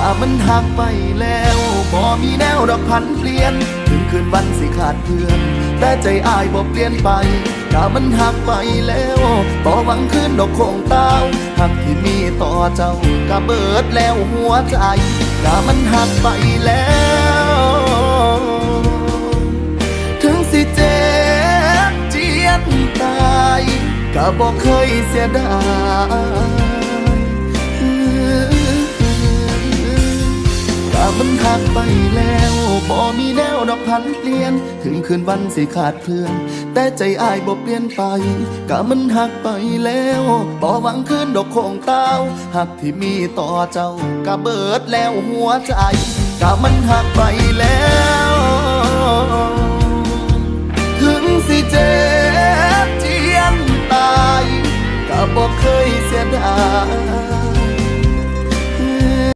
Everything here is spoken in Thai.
กะมันหักไปแล้วบ่มีแนวดอกพันเปลี่ยน ถึงคืนวันสิขาดเพื่อน แต่ใจอายบ่เปลี่ยนไปกะมันหักไปแล้วบ่หวังคืนดอกคงเต้าหักที่มีต่อเจ้ากะเบิดแล้วหัวใจกะมันหักไปแล้ว ถึงสิเจ็บเจียนตายก็บอกเคยเสียดาย มันหักไปแล้วบ่มีแนวดอกพันเปลี่ยน ถึงคืนวันสิขาดเพื่อน แต่ใจอายบ่เปลี่ยนไปก็มันหักไปแล้วบ่หวังคืนดอกคงเต้าหักที่มีต่อเจ้าก็เบิดแล้วหัวใจก็มันหักไปแล้ว ถึงสิเจ็บเจียนตายก็บอกเคยเสียดาย